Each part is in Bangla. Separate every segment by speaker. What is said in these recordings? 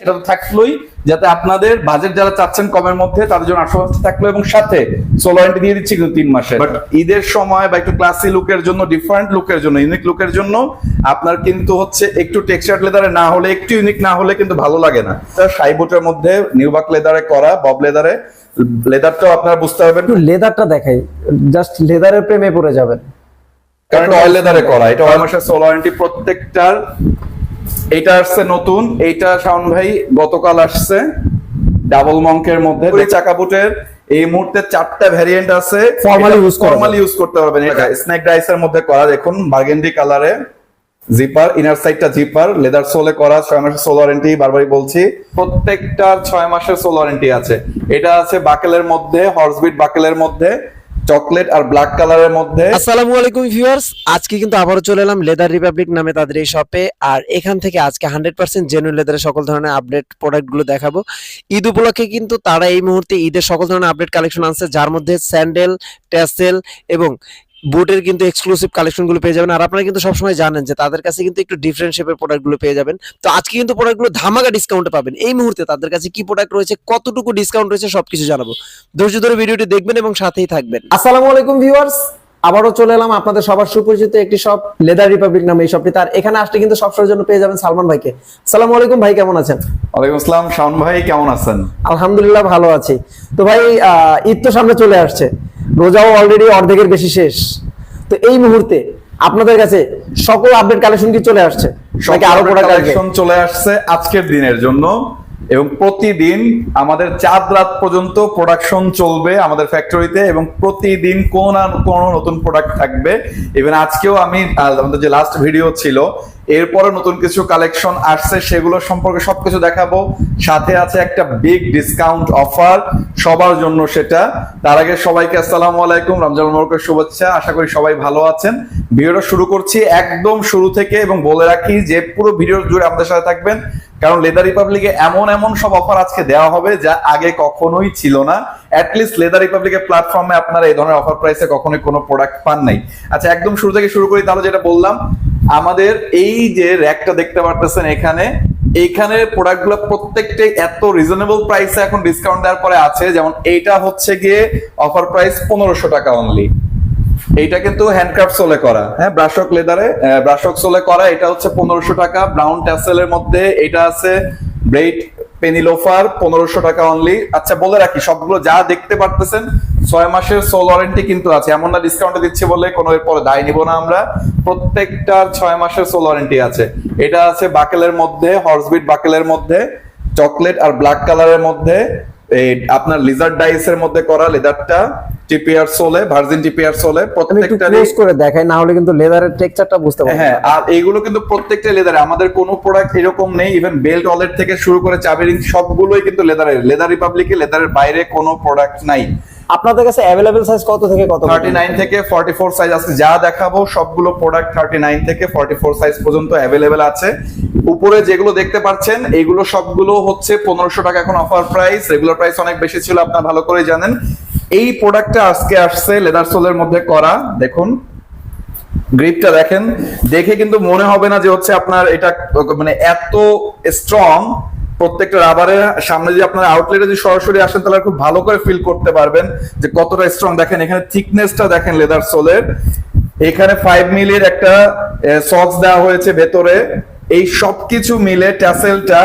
Speaker 1: সেটা তো থাকলোই যাতে আপনাদের বাজেট যারা চাচ্ছেন কমের মধ্যে তাদের জন্য আটশো পঞ্চাশ থাকল এবং সাথে সোলো ওয়ারেন্টি দিয়ে দিচ্ছি কিন্তু তিন মাসে বাট ঈদের সময় বা একটু ক্লাসি লুকের জন্য ডিফারেন্ট লুকের জন্য ইউনিক লুকের জন্য আপনার কিন্তু হচ্ছে একটু টেক্সচার লেদারে না হলে একটু ইউনিক না হলে কিন্তু ভালো লাগে না। সাইবোটের মধ্যে নিউবাক লেদারে করা বব লেদারে লেদারটাও আপনারা বুঝতে পারবেন।
Speaker 2: একটু লেদারটা দেখাই জাস্ট লেদারের প্রেমে পড়ে যাবেন।
Speaker 1: কারণ অয়েল লেদারে করা এটা অয়েল মাসের সোলো ওয়ারেন্টি প্রত্যেকটার এটা আসছে নতুন এইটা শাওন ভাই গতকাল আসছে। ডাবল মঙ্কের মধ্যে চাকা বুটের। এই মুহূর্তে চারটা ভ্যারিয়েন্ট আছে।
Speaker 2: Use করা
Speaker 1: ফর্মালি ইউজ করতে পারবেন। এটা স্নেক ডাইসের মধ্যে করা দেখুন বার্গেন্ডি কালারে জিপার ইনার সাইডটা জিপার লেদার সোলে করা ছয় মাসের সোল ওয়ারেন্টি বারবারই বলছি। প্রত্যেকটার ছয় মাসের সোল ওয়ারেন্টি আছে। এটা আছে বাকেলের মধ্যে হর্সবিট বাকেলের মধ্যে। চকলেট আর ব্ল্যাক কালারের মধ্যে।
Speaker 3: আসসালামু আলাইকুম ভিউয়ার্স, আজকে কিন্তু আবারও চলে এলাম লেদার রিপাবলিক নামে তাদের এই শপে আর এখান থেকে আজকে হান্ড্রেড পার্সেন্ট জেনুইন লেদারের সকল ধরনের আপডেট প্রোডাক্টগুলো দেখাবো। ঈদ উপলক্ষে কিন্তু তারা এই মুহূর্তে ঈদের সকল ধরনের আপডেট কালেকশন আনছে, যার মধ্যে স্যান্ডেল ট্যাসেল এবং বুটের কিন্তু এক্সক্লুসিভ কালেকশনগুলো পেয়ে যাবেন। আর আপনারা কিন্তু সবসময় জানেন যে তাদের কাছে কিন্তু একটু ডিফারেন্ট শেপের প্রোডাক্টগুলো পেয়ে যাবেন। তো আজকে কিন্তু প্রোডাক্টগুলো ধামাকা ডিসকাউন্টে পাবেন। এই মুহূর্তে তাদের কাছে কি প্রোডাক্ট রয়েছে কতটুকু ডিসকাউন্ট রয়েছে সবকিছু জানাব। ধৈর্য ধরে ভিডিওটি দেখবেন এবং সাথেই থাকবেন।
Speaker 2: আসসালামু আলাইকুম ভিউয়ার্স আবারও চলে এলাম আপনাদের সবার সুপরিচিত একটি শপ লেদার রিপাবলিক নামে এই শপটি তার এখানে আসলে কিন্তু সবসময়ের জন্য পেয়ে যাবেন সালমান ভাইকে। আসসালামু আলাইকুম ভাই কেমন আছেন?
Speaker 1: ওয়ালাইকুম আসসালাম। শাওন ভাই কেমন আছেন?
Speaker 2: আলহামদুলিল্লাহ ভালো আছি। তো ভাই আহ, ঈদ তো সামনে চলে আসছে। রোজাও অলরেডি অর্ধেকের বেশি শেষ। তো এই মুহূর্তে আপনাদের কাছে সকল আপডেট কালেকশন কি চলে আসছে? নাকি আরও প্রোডাক্ট
Speaker 1: কালেকশন চলে আসছে আজকের দিনের জন্য এবং প্রতিদিন আমাদের চাঁদ রাত পর্যন্ত প্রোডাকশন চলবে আমাদের ফ্যাক্টরিতে এবং প্রতিদিন কোন না কোন নতুন প্রোডাক্ট থাকবে। ইভেন আজকেও আমি আমাদের যে লাস্ট ভিডিও ছিল এরপরে নতুন কিছু কালেকশন আসছে, সেগুলো সম্পর্কে সবকিছু দেখাবো। সাথে আছে একটা বিগ ডিসকাউন্ট অফার সবার জন্য সেটা। তার আগে সবাইকে আসসালামু আলাইকুম, রমজান মোবারকের শুভেচ্ছা, আশা করি সবাই ভালো আছেন। ভিডিওটা শুরু করছি একদম শুরু থেকে এবং বলে রাখি যে পুরো ভিডিও জুড়ে আমাদের সাথে থাকবেন, কারণ লেদার রিপাবলিকে এমন এমন সব অফার আজকে দেওয়া হবে যা আগে কখনোই ছিল না। অ্যাটলিস্ট লেদার রিপাবলিকের প্ল্যাটফর্মে আপনারা এই ধরনের অফার প্রাইসে কখনোই কোনো প্রোডাক্ট পান নাই। আচ্ছা একদম শুরু থেকে শুরু করি, তাহলে যেটা বললাম আমাদের এই যে র্যাকটা দেখতে পারতেছেন এখানে, এইখানে প্রোডাক্টগুলো প্রত্যেকটাই এত রিজনেবল প্রাইসে এখন ডিসকাউন্ট দেওয়ার পরে আছে। যেমন এইটা হচ্ছে গিয়ে অফার প্রাইস পনেরোশো টাকা অনলি এইটা কিন্তু হ্যান্ডক্রাফট সোলে করা। হ্যাঁ ব্রাশক লেদারে ব্রাশক সোলে করা। এটা হচ্ছে পনেরোশো টাকা। ব্রাউন ট্যাসেলের মধ্যে এটা আছে ব্রেড পেনিলোফার পনেরোশো টাকা অনলি আচ্ছা বলে রাখি, সবগুলো যা দেখতে পারতেছেন, ছয় মাসের সোল ওয়ারেন্টি কিন্তু আছে। এমন না ডিসকাউন্টে দিচ্ছে বলে কোনো এরপরে দায় নিব না আমরা। প্রত্যেকটার ছয় মাসের সোল ওয়ারেন্টি আছে। এটা আছে বাকেলের মধ্যে হর্সবিট বাকেলের মধ্যে চকলেট আর ব্ল্যাক কালারের মধ্যে আপনার লিজার্ড ডাইসের মধ্যে করা লেদারটা টিপিআর সোলে ভার্জিন টিপিআর সোলে প্রত্যেকটা
Speaker 2: ক্লোজ করে দেখাই না হলে কিন্তু লেদারের টেক্সচারটা বুঝতে পারবেন
Speaker 1: হ্যাঁ আর এইগুলো কিন্তু প্রত্যেকটা লেদারে আমাদের কোনো প্রোডাক্ট এরকম নেই ইভেন বেল্ট ওয়ালেট থেকে শুরু করে চাবি রিং সবগুলোই কিন্তু লেদারের লেদার রিপাবলিকে লেদারের বাইরে কোনো প্রোডাক্ট নাই।
Speaker 2: আপনাদের কাছে অ্যাভেলেবেল সাইজ কত থেকে কত
Speaker 1: থার্টি নাইন থেকে ফর্টি ফোর সাইজ আজকে যা দেখাবো সবগুলো প্রোডাক্ট থার্টি নাইন থেকে ফর্টি ফোর সাইজ পর্যন্ত অ্যাভেলেবেল আছে। উপরে যেগুলো দেখতে পাচ্ছেন এইগুলো সবগুলো হচ্ছে পনেরোশো টাকা এখন অফার প্রাইস রেগুলার প্রাইস অনেক বেশি ছিল আপনারা ভালো করে জানেন। এই প্রোডাক্টটা আজকে আসছে লেদার সোলের মধ্যে করা। দেখুন গ্রিপটা দেখেন। দেখে কিন্তু মনে হবে না যে হচ্ছে আপনার এটা মানে এত স্ট্রং প্রত্যেকটা রাবারের সামনে যদি আপনার আউটলেটে যদি সরাসরি আসেন, তাহলে খুব ভালো করে ফিল করতে পারবেন যে কতটা স্ট্রং দেখেন, এখানে থিকনেসটা দেখেন লেদার সোলের এখানে ফাইভ মিলির একটা সক্স দেওয়া হয়েছে ভেতরে। এই সবকিছু মিলে ট্যাসেলটা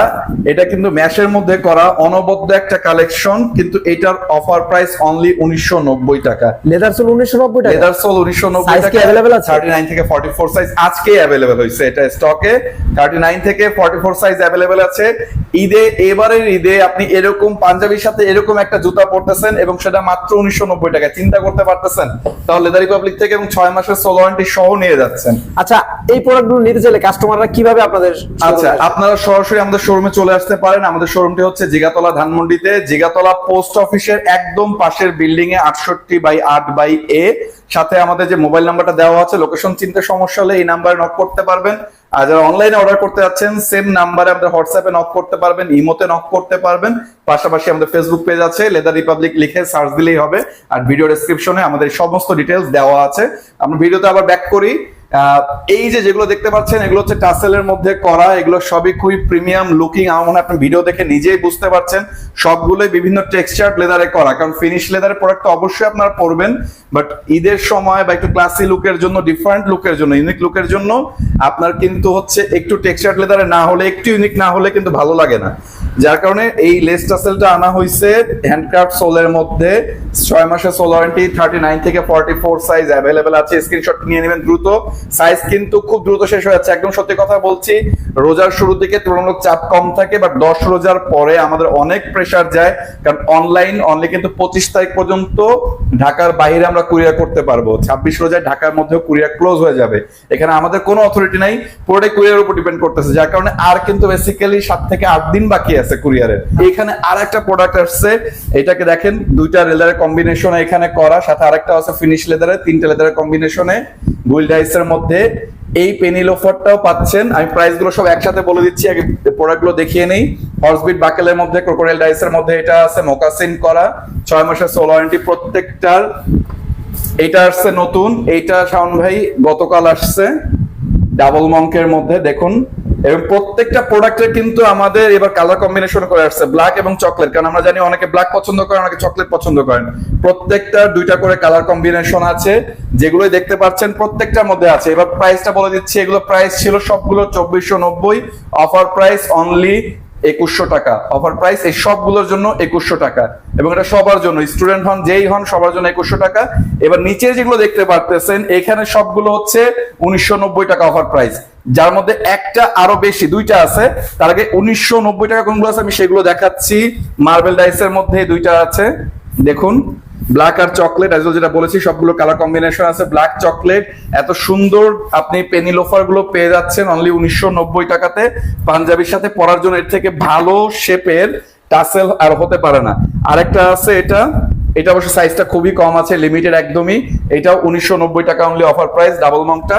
Speaker 1: এটা কিন্তু ম্যাশের মধ্যে করা অনবদ্য একটা কালেকশন কিন্তু এটার অফার প্রাইস অনলি উনিশশো নব্বই টাকা।
Speaker 2: লেদার সোল উনিশশো নব্বই টাকা?
Speaker 1: লেদার সোল উনিশশো নব্বই
Speaker 2: আছে?
Speaker 1: থার্টি নাইন থেকে ফর্টি ফোর সাইজ আজকে অ্যাভেলেবেল হয়েছে এটা স্টকে থার্টি নাইন থেকে ফর্টি ফোর সাইজ অ্যাভেলেবেল আছে। ঈদে এবারের ঈদে আপনি এরকম পাঞ্জাবির সাথে এরকম একটা জুতা পরতেছেন এবং সেটা মাত্র উনিশশো নব্বই টাকা চিন্তা করতে পারতেছেন? তাহলে লেদার রিপাবলিক থেকে এবং ছয় মাসের সোল ওয়ারেন্টি সহ নিয়ে যাচ্ছেন।
Speaker 2: আচ্ছা এই প্রোডাক্টগুলো নিতে চাইলে কাস্টমাররা কীভাবে আপনাদের
Speaker 1: আচ্ছা আপনারা সরাসরি আমাদের শোরুমে চলে আসতে পারেন। আমাদের শোরুমটি হচ্ছে জিগাতলা ধানমন্ডিতে। জিগাতলা পোস্ট অফিসের একদম পাশের বিল্ডিং এ আটষট্টি বাই আট বাই এ। সাথে আমাদের যে মোবাইল নাম্বারটা দেওয়া আছে লোকেশন চিনতে সমস্যা হলে এই নাম্বারে নক করতে পারবেন। আর যারা অনলাইনে অর্ডার করতে যাচ্ছেন সেম নাম্বারে আমাদের হোয়াটসঅ্যাপে নক করতে পারবেন ইমোতে নক করতে পারবেন। পাশাপাশি আমাদের ফেসবুক পেজ আছে লেদার রিপাবলিক লিখে সার্চ দিলেই হবে। আর ভিডিও ডেসক্রিপশনে আমাদের সমস্ত ডিটেলস দেওয়া আছে। আমরা ভিডিওতে আবার ব্যাক করি। এই যে যেগুলো দেখতে পাচ্ছেন, এগুলো হচ্ছে টাসেলের মধ্যে করা, এগুলো সবই খুবই প্রিমিয়াম লুকিং, আমার মনে হয় আপনি ভিডিও দেখে নিজেই বুঝতে পারছেন। সবগুলোই বিভিন্ন টেক্সচার লেদারে করা, কারণ ফিনিশ লেদারের প্রোডাক্ট অবশ্যই আপনারা পরবেন বাট ঈদের সময় বা একটু ক্লাসি লুকের জন্য ডিফারেন্ট লুকের জন্য ইউনিক লুকের জন্য, আপনার কিন্তু হচ্ছে একটু টেক্সচার লেদারে না হলে, একটু ইউনিক না হলে কিন্তু ভালো লাগে না। যার কারণে এই লেস টাসেলটা আনা হয়েছে হ্যান্ডক্রাফট সোলের মধ্যে। ছয় মাসের সোল ওয়ারেন্টি থার্টি নাইন থেকে ফর্টি ফোর সাইজ অ্যাভেলেবেল আছে। স্ক্রিনশট নিয়ে নেবেন দ্রুত। সাইজ কিন্তু খুব দ্রুত শেষ হয়ে যাচ্ছে। একদম সত্যি কথা বলছি, রোজার শুরু থেকে তুলনামূলক চাপ কম থাকে বাট দশ রোজার পরে আমাদের অনেক প্রেসার যায়, কারণ অনলাইন অনলি কিন্তু পঁচিশ তারিখ পর্যন্ত ঢাকার বাইরে আমরা কুরিয়ার করতে পারব। ছাব্বিশ রোজায় ঢাকার মধ্যেও কুরিয়ার ক্লোজ হয়ে যাবে। এখানে আমাদের কোনো অথরিটি নাই, পুরোটাই কুরিয়ার উপর ডিপেন্ড করতেছে। যার কারণে আর কিন্তু বেসিক্যালি সাত থেকে আট দিন বাকি আছে। কুরিয়ারের। এখানে আর প্রোডাক্ট আসছে, এটাকে দেখেন, দুইটা লেদারের কম্বিনেশন এখানে করা, সাথে আরেকটা আছে ফিনিশ তিনটা লেদারের কম্বিনেশনে মধ্যে। এই পেনি লোফারটাও পাচ্ছেন, আমি প্রাইসগুলো সব একসাথে বলে দিচ্ছি, আগে প্রোডাক্টগুলো দেখিয়ে নেই। হর্সবিট বাকেলের মধ্যে ক্রোকোডাইল ডাইসের মধ্যে এটা আছে মোকাসিন করা। ছয় মাসের সোল ওয়ারেন্টি প্রত্যেকটার। এটা আসছে নতুন, এইটা শাওন ভাই গতকাল আসছে। ডাবল মঙ্কের মধ্যে, দেখুন। এবং প্রত্যেকটা প্রোডাক্টের কিন্তু আমাদের এবার কালার কম্বিনেশন করে আসছে ব্ল্যাক এবং চকলেট কারণ আমরা জানি অনেকে ব্ল্যাক পছন্দ করেন অনেকে চকলেট পছন্দ করেন। প্রত্যেকটা দুইটা করে কালার কম্বিনেশন আছে যেগুলো দেখতে পাচ্ছেন প্রত্যেকটার মধ্যে আছে। এবার প্রাইসটা বলে দিচ্ছি, এগুলো প্রাইস ছিল সবগুলো চব্বিশশো নব্বই অফার প্রাইস অনলি একুশশো টাকা। অফার প্রাইস এই সবগুলোর জন্য একুশশো টাকা। এবং এটা সবার জন্য স্টুডেন্ট হন, যেই হন, সবার জন্য একুশশো টাকা। এবার নিচে যেগুলো দেখতে পারতেছেন, এখানে সবগুলো হচ্ছে উনিশশো নব্বই টাকা অফার প্রাইস যার মধ্যে একটা আরও বেশি, দুইটা আছে। তার আগে উনিশশো নব্বই টাকা কোনগুলো আছে? আমি সেগুলো দেখাচ্ছি। মার্বেল ডাইসের মধ্যে দুইটা আছে। দেখুন ব্ল্যাক আর চকলেট অ্যাজ যেটা বলেছি, সবগুলো কালার কম্বিনেশন আছে। ব্ল্যাক চকলেট এত সুন্দর আপনি পেনি লোফারগুলো পেয়ে যাচ্ছেন অনলি উনিশশো নব্বই টাকাতে। পাঞ্জাবির সাথে পরার জন্য এর থেকে ভালো শেপের টাসেল আর হতে পারে না। আরেকটা আছে এটা। এটা অবশ্য সাইজটা খুবই কম আছে লিমিটেড একদমই। এটাও উনিশশো টাকা অনলি অফার প্রাইস ডাবল মংটা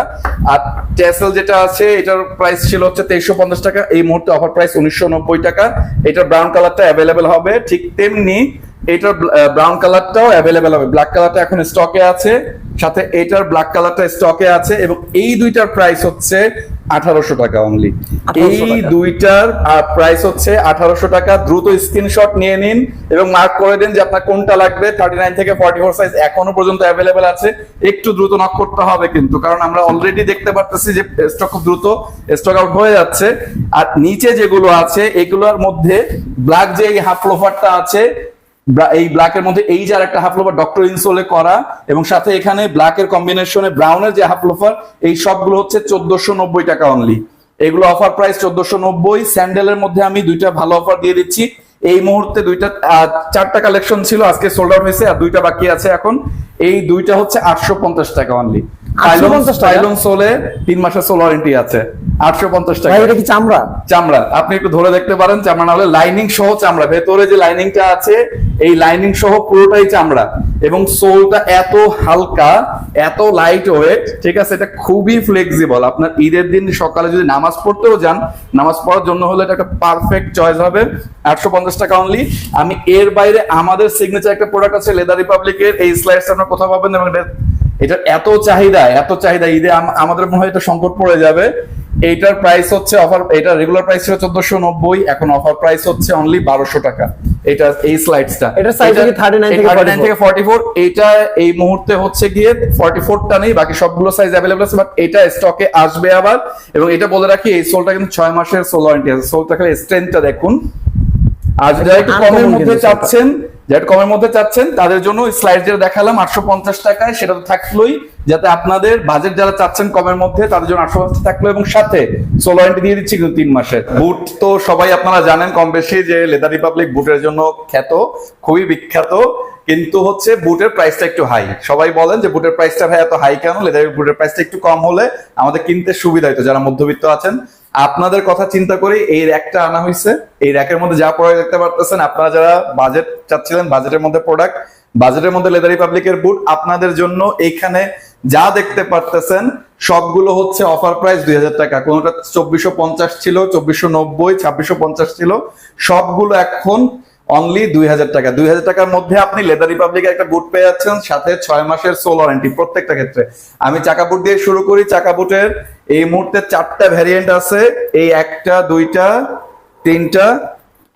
Speaker 1: আর টেসেল যেটা আছে, এটার প্রাইস ছিল হচ্ছে তেইশশো পঞ্চাশ টাকা। এই মুহূর্তে অফার প্রাইস উনিশশো নব্বই টাকা। এটার ব্রাউন কালারটা অ্যাভেলেবেল হবে, ঠিক তেমনি এটার ব্রাউন কালারটাও অ্যাভেলেবেল হবে। ব্ল্যাক কালারটা এখন স্টকে আছে, সাথে এটার ব্ল্যাক কালারটা স্টকে আছে এবং এই দুইটার প্রাইস হচ্ছে আঠারোশো টাকা অনলি
Speaker 2: 1800
Speaker 1: এই দুইটার প্রাইস হচ্ছে আঠারোশো টাকা। দ্রুত স্ক্রিনশট নিয়ে নিন এবং মার্ক করে দিন যে আপনার কোনটা লাগবে। থার্টি নাইন থেকে ফর্টি ফোর সাইজ এখনও পর্যন্ত অ্যাভেলেবেল আছে। একটু দ্রুত নক করতে হবে কিন্তু কারণ আমরা অলরেডি দেখতে পারতেছি যে স্টক খুব দ্রুত স্টক আউট হয়ে যাচ্ছে। আর নিচে যেগুলো আছে এগুলোর মধ্যে ব্ল্যাক যে হাফ লোফারটা আছে এই ব্ল্যাকের মধ্যে এই যে একটা হাফ লোফার ডক্টর ইনসোলে করা এবং সাথে এখানে ব্ল্যাকের কম্বিনেশনে ব্রাউনের যে হাফ লোফার এই সবগুলো হচ্ছে চোদ্দশো নব্বই টাকা অনলি এগুলো অফার প্রাইস চোদ্দশো নব্বই। স্যান্ডেলের মধ্যে আমি দুইটা ভালো অফার দিয়ে দিচ্ছি। এই মুহূর্তে দুইটা চারটা কালেকশন ছিল, আজকে সোল্ড আউট হয়েছে, আর দুইটা বাকি আছে এখন। এই দুইটা হচ্ছে আটশো পঞ্চাশ টাকা অনলি
Speaker 2: 850 টাকা?
Speaker 1: পাইলন সোলে তিন মাসের সোল ওয়ারেন্টি আছে। আটশো পঞ্চাশ টাকা।
Speaker 2: এটা কি চামড়া?
Speaker 1: চামড়া। আপনি একটু ধরে দেখতে পারেন চামড়া না হলে লাইনিং সহ চামড়া। ভেতরে যে লাইনিংটা আছে এই লাইনিং সহ পুরোটাই চামড়া। এবং সোলটা এত হালকা এত লাইট ওয়েট ঠিক আছে এটা খুবই ফ্লেক্সিবল আপনার ঈদের দিন সকালে যদি নামাজ পড়তেও যান নামাজ পড়ার জন্য হলে এটা একটা পারফেক্ট চয়েস হবে। আটশো পঞ্চাশ টাকা অনলি আমি এর বাইরে আমাদের সিগনেচার একটা প্রোডাক্ট আছে লেদার রিপাবলিকের এই স্লাইডস আপনার কোথাও পাবেন এবং এটা- এত চাহিদা এত চাহিদা ঈদে আমাদের মনে হয় এটা সংকট পড়ে যাবে। এইটার প্রাইস হচ্ছে অফার এটা রেগুলার প্রাইস ছিল চোদ্দশো নব্বই এখন অফার প্রাইস হচ্ছে অনলি বারোশো টাকা। এটা এই স্লাইডসটা
Speaker 2: কি 39 থেকে 44?
Speaker 1: থেকে ফর্টি ফোর এইটা এই মুহূর্তে হচ্ছে গিয়ে ফর্টি ফোরটা নেই বাকি সবগুলো সাইজ অ্যাভেলেবল আছে বাট এটা স্টকে আসবে আবার। এবং এটা বলে রাখি এই সোলটা কিন্তু ছয় মাসের সোল ওয়ারেন্টি আছে। সোলটা খালি স্ট্রেংথটা দেখুন। আর যারা একটু কমের মধ্যে চাচ্ছেন যারা কমের মধ্যে চাচ্ছেন, তাদের জন্য স্লাইড যেটা দেখালাম, আটশো পঞ্চাশ টাকায়, সেটা তো থাকলোই, যাতে আপনাদের বাজেট যারা চাচ্ছেন কমের মধ্যে, তাদের জন্য আটশো পঞ্চাশ থাকল এবং সাথে সোলো ওয়ারেন্টি দিয়ে দিচ্ছি কিন্তু তিন মাসের বুট তো সবাই আপনারা জানেন কম বেশি যে লেদার রিপাবলিক বুটের জন্য খ্যাত, খুবই বিখ্যাত, কিন্তু হচ্ছে বুটের প্রাইসটা একটু হাই সবাই বলেন যে বুটের প্রাইসটা ভাই এত হাই কেন? লেদার বুটের প্রাইসটা একটু কম হলে আমাদের কিনতে সুবিধা হতো যারা মধ্যবিত্ত আছেন আপনাদের কথা চিন্তা করে এই র্যাকটা আনা হয়েছে এই র্যাকের মধ্যে যা প্রোডাক্ট দেখতে পারতেছেন, আপনারা যারা বাজেট চাচ্ছিলেন বাজেটের মধ্যে প্রোডাক্ট বাজেটের মধ্যে লেদার রিপাবলিকের বুট আপনাদের জন্য এইখানে যা দেখতে পারতেছেন, সবগুলো হচ্ছে অফার প্রাইস দুই হাজার টাকা। কোনটা চব্বিশশো ছিল, চব্বিশশো নব্বই, ছাব্বিশশো ছিল, সবগুলো এখন অনলি দুই হাজার টাকা। দুই হাজার টাকার মধ্যে আপনি লেদার রিপাবলিকের একটা বুট পেয়ে যাচ্ছেন, সাথে ছয় মাসের সোল ওয়ারেন্টি প্রত্যেকটা ক্ষেত্রে। আমি চাকা বুট দিয়ে শুরু করি, চাকা বুটের এই মুহূর্তে চারটা ভ্যারিয়েন্ট আছে। এই একটা, দুইটা, তিনটা,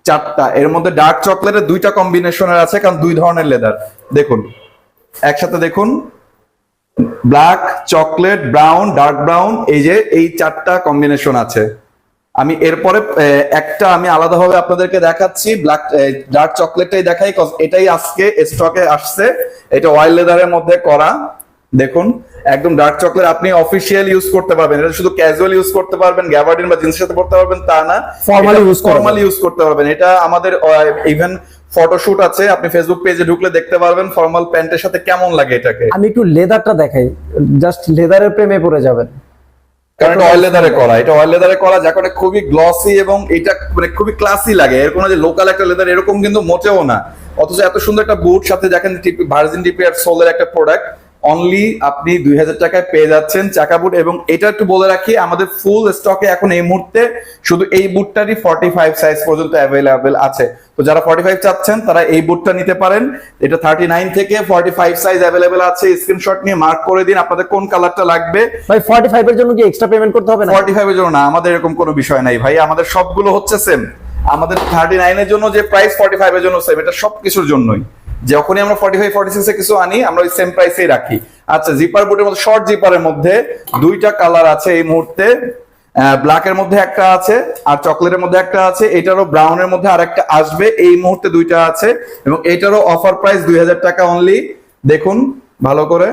Speaker 1: চারটা। এর মধ্যে ডার্ক চকলেটের দুইটা কম্বিনেশনের আছে, কারণ দুই ধরনের লেদার দেখুন, একসাথে দেখুন। Black chocolate brown dark brown এই যে এই চারটা কম্বিনেশন আছে। আমি এরপরে একটা আমি আলাদাভাবে আপনাদেরকে দেখাচ্ছি ব্ল্যাক ডার্ক চকলেটটাই দেখাই এটাই আজকে স্টকে আসছে। এটা অয়েল লেদারের মধ্যে করা। দেখুন একদম ডার্ক চকলেট আপনি অফিসিয়াল ইউজ করতে পারবেন। এটা শুধু ক্যাজুয়াল ইউজ করতে পারবেন গ্যাবার্ডিন বা জিন্সের সাথে পড়তে পারবেন তা না।
Speaker 2: Use করা
Speaker 1: ফর্মাল ইউজ করতে পারবেন। এটা আমাদের ইভেন ফটোশুট আছে আপনি ফেসবুক পেজে ঢুকলে দেখতে পারবেন ফর্মাল প্যান্টের সাথে কেমন লাগে এটাকে।
Speaker 2: আমি একটু লেদারটা দেখাই। জাস্ট লেদারের প্রেমে পড়ে যাবেন।
Speaker 1: কারণ এটা অয়েল লেদারে করা এটা অয়েল লেদারে করা যার করে খুবই গ্লসি এবং এটা মানে খুবই ক্লাসি লাগে। এর কোনো যে লোকাল একটা লেদার এরকম কিন্তু মোটেও না। অথচ এত সুন্দর একটা বুট সাথে দেখেন ভার্জিন ডিপিয়ার আর সোলের একটা প্রোডাক্ট অনলি আপনি দুই হাজার টাকায় পেয়ে যাচ্ছেন চাকা বুট এবং এটা একটু বলে রাখি আমাদের ফুল স্টকে এখন এই মুহূর্তে শুধু এই বুটটারই ফর্টি ফাইভ সাইজ পর্যন্ত অ্যাভেলেবেল আছে। তো যারা ফর্টি ফাইভ চাচ্ছেন তারা এই বুটটা নিতে পারেন। এটা থার্টি নাইন থেকে ফর্টি ফাইভ সাইজ অ্যাভেলেবেল আছে। স্ক্রিনশট নিয়ে মার্ক করে দিন আপনাদের কোন কালারটা লাগবে।
Speaker 2: ভাই ফর্টি ফাইভ এর জন্য কি এক্সট্রা পেমেন্ট করতে হবে না
Speaker 1: ফর্টি ফাইভ এর জন্য না আমাদের এরকম কোনো বিষয় নাই ভাই। আমাদের সবগুলো হচ্ছে সেম আমাদের থার্টি নাইন এর জন্য যে প্রাইস ফর্টি ফাইভ এর জন্য সেম এটা সব কিছুর জন্যই। যখনই আমরা ফর্টি ফাইভ ফর্টি সিক্স কিছু আনি, আমরা ওই সেম প্রাইসেই রাখি। আচ্ছা জিপার বুটের মধ্যে শর্ট জিপারের মধ্যে দুইটা কালার আছে এই মুহূর্তে। ব্ল্যাক এর মধ্যে একটা আছে, আর চকলেটের মধ্যে একটা আছে। এটারও ব্রাউনের মধ্যে আর একটা আসবে, এই মুহূর্তে দুইটা আছে। এবং এটারও অফার প্রাইস দুই হাজার টাকা অনলি দেখুন, ভালো করে।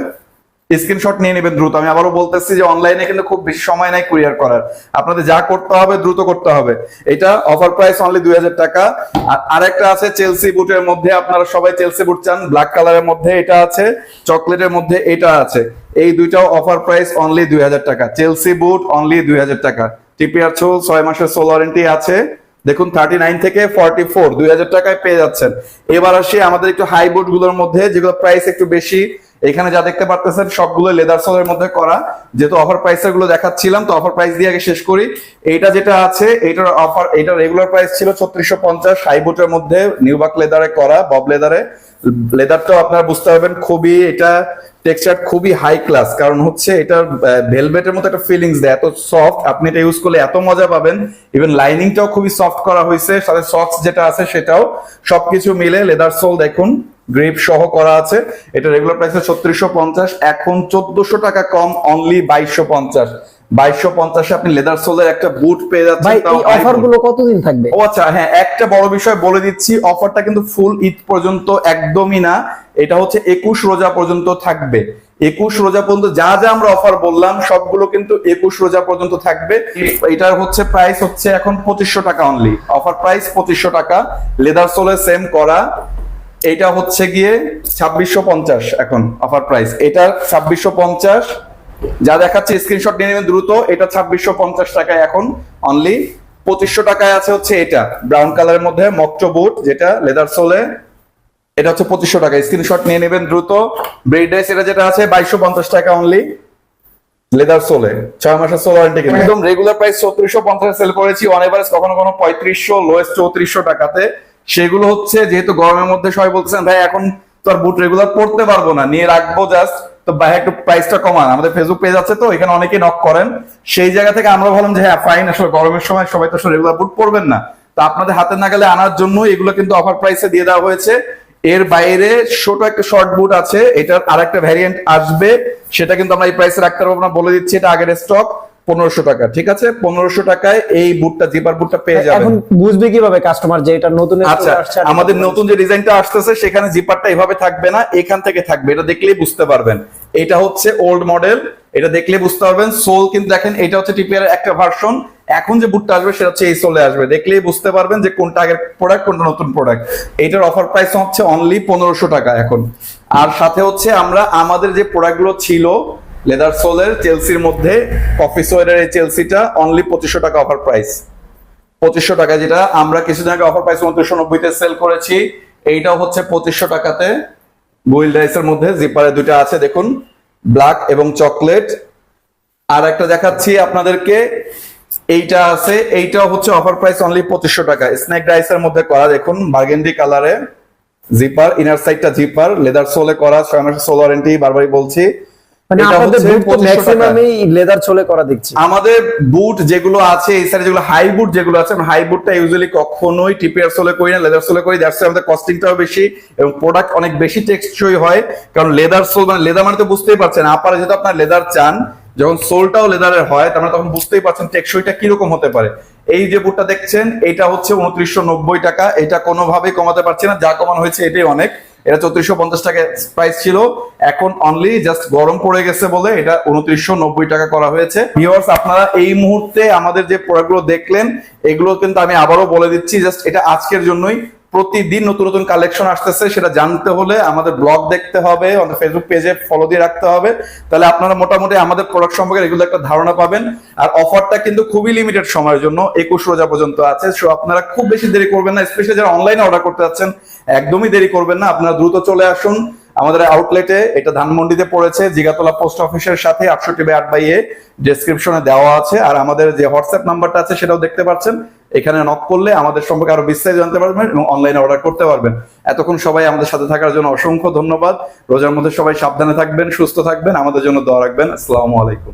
Speaker 1: স্ক্রিনশট নিয়ে নেবেন দ্রুত। আমি আবারও বলতেছি যে অনলাইনে কিন্তু খুব বেশি সময় নাই কুরিয়ার করার। আপনাদের যা করতে হবে, দ্রুত করতে হবে। এটা অফার প্রাইস অনলি দুই হাজার টাকা। আর আরেকটা আছে চেলসি বুটের মধ্যে, আপনারা সবাই চেলসি বুট চান। ব্ল্যাক কালারের মধ্যে এটা আছে চকলেটের মধ্যে এটা আছে। এই দুইটাও অফার প্রাইস অনলি দুই হাজার টাকা। চেলসি বুট অনলি দুই হাজার টাকা। টিপিআর ছোল ছয় মাসের সোল ওয়ারেন্টি আছে। দেখুন থার্টি নাইন থেকে ফর্টি ফোর দুই হাজার টাকায় পেয়ে যাচ্ছেন। এবার আসি আমাদের একটু হাই বুটগুলোর মধ্যে, যেগুলো প্রাইস একটু বেশি এখানে যা দেখতে পারতেছেন, সবগুলো লেদার সোলের মধ্যে করা। যেহেতু অফার প্রাইসেরগুলো দেখাচ্ছিলাম, তো অফার প্রাইস দিয়ে আগে শেষ করি। এইটা যেটা আছে, এইটার অফার এইটার রেগুলার প্রাইস ছিল ছত্রিশশো পঞ্চাশ হাই বুটের মধ্যে নিউবাক লেদারে করা বব লেদারে লেদারটাও আপনারা বুঝতে পারবেন, খুবই এটা টেক্সচার খুবই হাই ক্লাস কারণ হচ্ছে এটার ভেলভেটের মতো একটা ফিলিংস দেয়, এত সফট আপনি এটা ইউজ করলে এত মজা পাবেন। ইভেন লাইনিংটাও খুবই সফট করা হয়েছে, সাথে সক্স যেটা আছে সেটাও সবকিছু মিলে লেদার সোল দেখুন। গ্রিপ সহ করা আছে। এটা রেগুলার প্রাইস ছত্রিশশো পঞ্চাশ এখন চোদ্দশো টাকা কম অনলি বাইশশো পঞ্চাশ। বাইশশো পঞ্চাশে আপনি লেদার সোলের একটা বুট পেয়ে যাচ্ছেন
Speaker 2: ভাই
Speaker 1: তাও
Speaker 2: এই
Speaker 1: high
Speaker 2: অফারগুলো কতদিন থাকবে?
Speaker 1: ও আচ্ছা হ্যাঁ একটা বড় বিষয় বলে দিচ্ছি অফারটা কিন্তু ফুল ঈদ পর্যন্ত একদমই না। এটা হচ্ছে একুশ রোজা পর্যন্ত থাকবে। একুশ রোজা পর্যন্ত যা যা আমরা অফার বললাম সবগুলো কিন্তু একুশ রোজা পর্যন্ত থাকবে। এটার হচ্ছে প্রাইস হচ্ছে এখন পঁচিশশো টাকা অনলি অফার প্রাইস পঁচিশশো টাকা। লেদার সোলে সেম করা। এটা হচ্ছে গিয়ে ছাব্বিশশো পঞ্চাশ এখন অফার প্রাইস এটা ছাব্বিশশো পঞ্চাশ, যা দেখাচ্ছে স্ক্রিনশট নিয়ে নেবেন দ্রুত, এটা ছাব্বিশশো পঞ্চাশ টাকায় এখন অনলি পঁচিশশো টাকায় আছে হচ্ছে এটা ব্রাউন কালারের মধ্যে মকটো বুট যেটা লেদার সোলে এটা হচ্ছে পঁচিশশো টাকা স্ক্রিনশট নিয়ে নেবেন দ্রুত। ব্রেডেস এটা যেটা আছে, বাইশশো পঞ্চাশ টাকা অনলি লেদার সোলে ছয় মাসের সোল ওয়ারেন্টি একদম রেগুলার প্রাইস চৌত্রিশশো পঞ্চাশ সেল করেছি অন কখনো কোনো পঁয়ত্রিশশো লোয়েস্ট চৌত্রিশশো টাকাতে। সেগুলো হচ্ছে, যেহেতু গরমের মধ্যে সবাই বলতেছেন, ভাই, এখন তো আর বুট রেগুলার পড়তে পারব না, নিয়ে রাখব জাস্ট তো ভাই, একটু প্রাইসটা কমান। আমাদের ফেসবুক পেজ আছে তো, এখানে অনেকেই নক করেন। সেই জায়গা থেকে আমরা ভাবলাম যে হ্যাঁ ফাইন আসলে গরমের সময় সবাই তো রেগুলার বুট পরবেন না। তো আপনাদের হাতে না গেলে আনার জন্য এগুলো কিন্তু অফার প্রাইসে দিয়ে দেওয়া হয়েছে। এর বাইরে ছোট একটা শর্ট বুট আছে, এটার আরেকটা ভ্যারিয়েন্ট আসবে, সেটা কিন্তু আমরা এই প্রাইসে রাখতে পারব না বলে দিচ্ছি, এটা আগের স্টক পনেরোশো টাকা ঠিক আছে? পনেরোশো টাকায় এই বুটটা জিপার বুটটা পেয়ে যাবেন।
Speaker 2: এখন বুঝবে কীভাবে কাস্টমার যে এটা নতুন
Speaker 1: আচ্ছা আমাদের নতুন যে ডিজাইনটা আসতেছে সেখানে জিপারটা এভাবে থাকবে না এখান থেকে থাকবে। এটা দেখলেই বুঝতে পারবেন। এটা হচ্ছে ওল্ড মডেল এটা দেখলে বুঝতে পারবেন। সোল কিন্তু দেখেন এটা হচ্ছে টিপিআর একটা ভার্সন এখন যে বুটটা আসবে সেটা হচ্ছে এই সোলে আসবে। দেখলেই বুঝতে পারবেন যে কোনটা আগের প্রোডাক্ট কোনটা নতুন প্রোডাক্ট এটার অফার প্রাইস হচ্ছে অনলি পনেরোশো টাকা এখন। আর সাথে হচ্ছে আমরা আমাদের যে প্রোডাক্টগুলো ছিল লেদার সোলের চেলসির মধ্যে অফিস সোয়েলের এই চেলসিটা অনলি পঁচিশশো টাকা অফার প্রাইস পঁচিশশো টাকা যেটা আমরা কিছুদিন আগে অফার প্রাইস উনত্রিশশো নব্বইতে সেল করেছি, এইটাও হচ্ছে পঁচিশশো টাকাতে। গুইল রাইসের মধ্যে জিপারে দুটো আছে, দেখুন। ব্ল্যাক এবং চকলেট আর একটা দেখাচ্ছি আপনাদেরকে। এইটা আছে এইটা হচ্ছে অফার প্রাইস অনলি পঁচিশশো টাকা। স্নেক ডাইসের মধ্যে করা, দেখুন বার্গেন্ডি কালারে জিপার ইনার সাইডটা জিপার লেদার সোলে করা, ছয় মাসের সোল ওয়ারেন্টি বারবারই বলছি।
Speaker 2: মানে আপনাদের বুট তো ম্যাক্সিমামই লেদার চলে করা দেখছি।
Speaker 1: আমাদের বুট যেগুলো আছে এই সাইডে যেগুলো হাই বুট যেগুলো আছে হাই বুটটা ইউজুয়ালি কখনোই টিপিআর সোলে করি না লেদার সোলে করি দ্যাটস আমাদের কস্টিংটাও বেশি এবং প্রোডাক্ট অনেক বেশি টেক্সচুই হয় কারণ লেদার সোল মানে লেদার মানে তো বুঝতেই পারছেন আপারে যেহেতু আপনার লেদার চান যখন সোলটাও লেদারের হয় তার মানে তখন বুঝতেই পারছেন টেকসইটা কীরকম হতে পারে। এই যে বুটটা দেখছেন এটা হচ্ছে উনত্রিশশো নব্বই টাকা এটা কোনোভাবেই কমাতে পারছি না যা কমানো হয়েছে এটাই অনেক। এটা চৌত্রিশশো পঞ্চাশ টাকা প্রাইস ছিল। এখন অনলি জাস্ট গরম পড়ে গেছে বলে এটা উনত্রিশশো নব্বই টাকা করা হয়েছে। ভিওয়ার্স আপনারা এই মুহূর্তে আমাদের যে প্রোডাক্টগুলো দেখলেন, এগুলো কিন্তু আমি আবারও বলে দিচ্ছি জাস্ট এটা আজকের জন্যই। প্রতিদিন নতুন নতুন কালেকশন আসতেছে, সেটা জানতে হলে আমাদের ব্লগ দেখতে হবে আমাদের ফেসবুক পেজে ফলো দিয়ে রাখতে হবে। তাহলে আপনারা মোটামুটি আমাদের প্রোডাক্ট সম্পর্কে এগুলো একটা ধারণা পাবেন। আর অফারটা কিন্তু খুবই লিমিটেড সময়ের জন্য, একুশ রোজা পর্যন্ত আছে সো আপনারা খুব বেশি দেরি করবেন না স্পেশালি যারা অনলাইনে অর্ডার করতে যাচ্ছেন, একদমই দেরি করবেন না, আপনারা দ্রুত চলে আসুন। আমাদের আউটলেটে এটা ধানমন্ডিতে পড়েছে, জিগাতলা পোস্ট অফিসের সাথে আটষট্টি বাই আট বাই এ ডেসক্রিপশনে দেওয়া আছে। আর আমাদের যে হোয়াটসঅ্যাপ নাম্বারটা আছে, সেটাও দেখতে পাচ্ছেন। এখানে নক করলে আমাদের সম্পর্কে আরও বিস্তারিত জানতে পারবেন এবং অনলাইনে অর্ডার করতে পারবেন। এতক্ষণ সবাই আমাদের সাথে থাকার জন্য অসংখ্য ধন্যবাদ। রোজার মধ্যে সবাই সাবধানে থাকবেন, সুস্থ থাকবেন। আমাদের জন্য দোয়া রাখবেন। আসসালামু আলাইকুম।